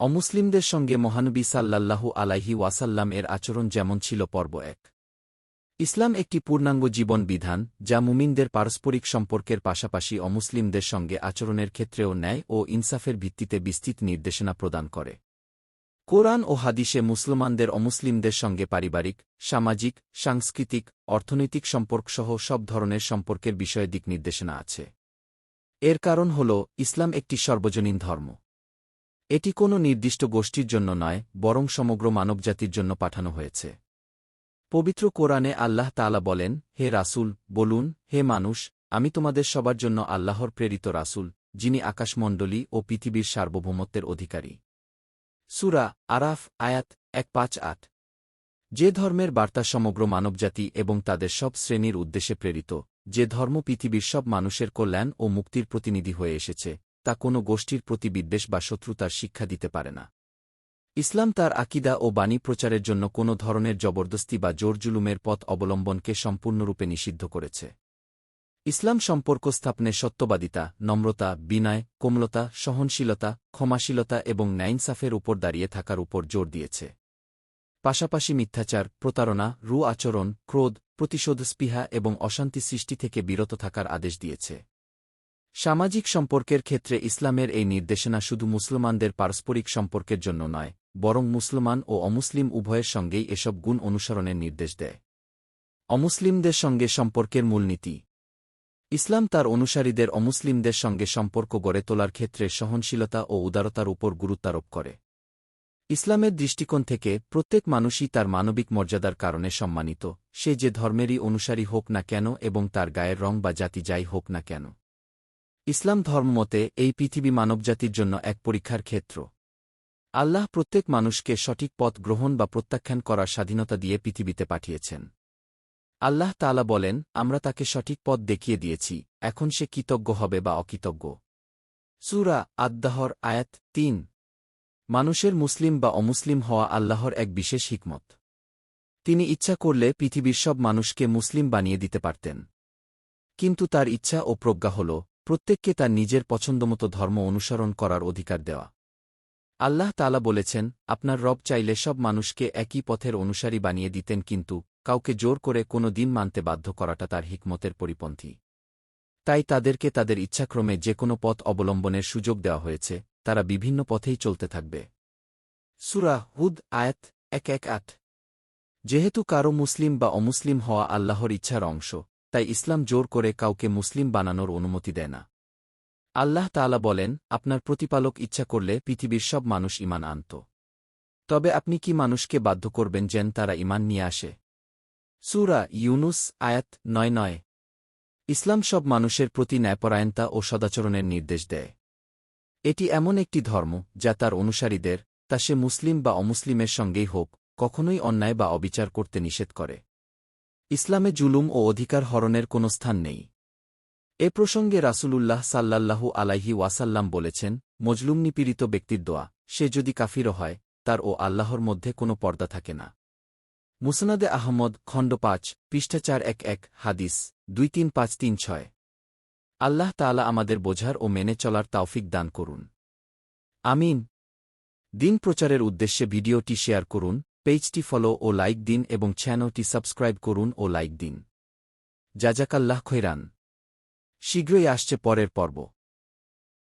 অমুসলিমদের সঙ্গে মহানবী সাল্লাল্লাহু আলাইহি ওয়াসাল্লাম এর আচরণ যেমন ছিল পর্ব এক। ইসলাম একটি পূর্ণাঙ্গ জীবন বিধান, যা মুমিনদের পারস্পরিক সম্পর্কের পাশাপাশি অমুসলিমদের সঙ্গে আচরণের ক্ষেত্রেও ন্যায় ও ইনসাফের ভিত্তিতে বিস্তৃত নির্দেশনা প্রদান করে। কোরআন ও হাদিসে মুসলমানদের অমুসলিমদের সঙ্গে পারিবারিক, সামাজিক, সাংস্কৃতিক, অর্থনৈতিক সম্পর্কসহ সব ধরনের সম্পর্কের বিষয়ে দিক নির্দেশনা আছে। এর কারণ হল, ইসলাম একটি সর্বজনীন ধর্ম। এটি কোনো নির্দিষ্ট গোষ্ঠীর জন্য নয়, বরং সমগ্র মানবজাতির জন্য পাঠানো হয়েছে। পবিত্র কোরআনে আল্লাহ তালা বলেন, হে রাসূল, বলুন, হে মানুষ, আমি তোমাদের সবার জন্য আল্লাহর প্রেরিত রাসূল, যিনি আকাশমণ্ডলী ও পৃথিবীর সার্বভৌমত্বের অধিকারী। সুরা আরাফ, আয়াত এক পাঁচ আট। যে ধর্মের বার্তা সমগ্র মানবজাতি এবং তাদের সব শ্রেণির উদ্দেশ্যে প্রেরিত, যে ধর্ম পৃথিবীর সব মানুষের কল্যাণ ও মুক্তির প্রতিনিধি হয়ে এসেছে তা কোনো গোষ্ঠীর প্রতি বিদ্বেষ বা শত্রুতার শিক্ষা দিতে পারে না। ইসলাম তার আকিদা ও বাণী প্রচারের জন্য কোনো ধরনের জবরদস্তি বা জোরজুলুমের পথ অবলম্বনকে সম্পূর্ণরূপে নিষিদ্ধ করেছে। ইসলাম সম্পর্ক স্থাপনে সত্যবাদিতা, নম্রতা, বিনয়, কোমলতা, সহনশীলতা, ক্ষমাশীলতা এবং ন্যাইনসাফের উপর দাঁড়িয়ে থাকার উপর জোর দিয়েছে। পাশাপাশি মিথ্যাচার, প্রতারণা রু আচরণ ক্রোধ, প্রতিশোধ, স্পৃহা এবং অশান্তি সৃষ্টি থেকে বিরত থাকার আদেশ দিয়েছে। সামাজিক সম্পর্কের ক্ষেত্রে ইসলামের এই নির্দেশনা শুধু মুসলমানদের পারস্পরিক সম্পর্কের জন্য নয়, বরং মুসলমান ও অমুসলিম উভয়ের সঙ্গেই এসব গুণ অনুসরণের নির্দেশ দেয়। অমুসলিমদের সঙ্গে সম্পর্কের মূলনীতি। ইসলাম তার অনুসারীদের অমুসলিমদের সঙ্গে সম্পর্ক গড়ে তোলার ক্ষেত্রে সহনশীলতা ও উদারতার উপর গুরুত্বারোপ করে। ইসলামের দৃষ্টিকোণ থেকে প্রত্যেক মানুষই তার মানবিক মর্যাদার কারণে সম্মানিত, সে যে ধর্মেরই অনুসারী হোক না কেন এবং তার গায়ের রং বা জাতি যাই হোক না কেন। ইসলাম ধর্মমতে এই পৃথিবী মানবজাতির জন্য এক পরীক্ষার ক্ষেত্র। আল্লাহ প্রত্যেক মানুষকে সঠিক পথ গ্রহণ বা প্রত্যাখ্যান করার স্বাধীনতা দিয়ে পৃথিবীতে পাঠিয়েছেন। আল্লাহ তালা বলেন, আমরা তাকে সঠিক পথ দেখিয়ে দিয়েছি, এখন সে কৃতজ্ঞ হবে বা অকৃতজ্ঞ। সুরা আদ্দাহর আয়াত তিন। মানুষের মুসলিম বা অমুসলিম হওয়া আল্লাহর এক বিশেষ হিকমত। তিনি ইচ্ছা করলে পৃথিবীর সব মানুষকে মুসলিম বানিয়ে দিতে পারতেন। কিন্তু তার ইচ্ছা ও প্রজ্ঞা হল প্রত্যেককে তার নিজের পছন্দমতো ধর্ম অনুসরণ করার অধিকার দেওয়া। আল্লাহ তালা বলেছেন, আপনার রব চাইলে সব মানুষকে একই পথের অনুসারী বানিয়ে দিতেন, কিন্তু কাউকে জোর করে কোনো দিন মানতে বাধ্য করাটা তার হিকমতের পরিপন্থী। তাই তাদেরকে তাদের ইচ্ছাক্রমে যে কোনো পথ অবলম্বনের সুযোগ দেওয়া হয়েছে, তারা বিভিন্ন পথেই চলতে থাকবে। সুরা হুদ, আয়াত এক এক আট। যেহেতু কারও মুসলিম বা অমুসলিম হওয়া আল্লাহর ইচ্ছার অংশ তাই ইসলাম জোর করে কাউকে মুসলিম বানানোর অনুমতি দেয় না। আল্লাহ তালা বলেন, আপনার প্রতিপালক ইচ্ছা করলে পৃথিবীর সব মানুষ ইমান আনত। তবে আপনি কি মানুষকে বাধ্য করবেন যেন তারা ইমান নিয়ে আসে? সুরা ইউনুস, আয়াত নয় নয়। ইসলাম সব মানুষের প্রতি ন্যায়পরায়ণতা ও সদাচরণের নির্দেশ দেয়। এটি এমন একটি ধর্ম, যা তার অনুসারীদের, তা সে মুসলিম বা অমুসলিমের সঙ্গেই হোক, কখনোই অন্যায় বা অবিচার করতে নিষেধ করে। ইসলামে জুলুম ও অধিকার হরণের কোনো স্থান নেই। এ প্রসঙ্গে রাসূলুল্লাহ সাল্লাল্লাহু আলাইহি ওয়াসাল্লাম বলেছেন, মজলুম নিপীড়িত ব্যক্তির দোয়া, সে যদি কাফিরও হয়, তার ও আল্লাহর মধ্যে কোনো পর্দা থাকে না। মুসনাদে আহমদ, খণ্ড পাঁচ, পৃষ্ঠা চার এক এক, হাদিস দুই তিন পাঁচ তিন ছয়। আল্লাহ তালা আমাদের বোঝার ও মেনে চলার তাওফিক দান করুন। আমিন। দিন প্রচারের উদ্দেশ্যে ভিডিওটি শেয়ার করুন পেজটি ফলো ও লাইক দিন এবং চ্যানেলটি সাবস্ক্রাইব করুন ও লাইক দিন। জাজাকাল্লাহ খৈরান। শীঘ্রই আসছে পরের পর্ব।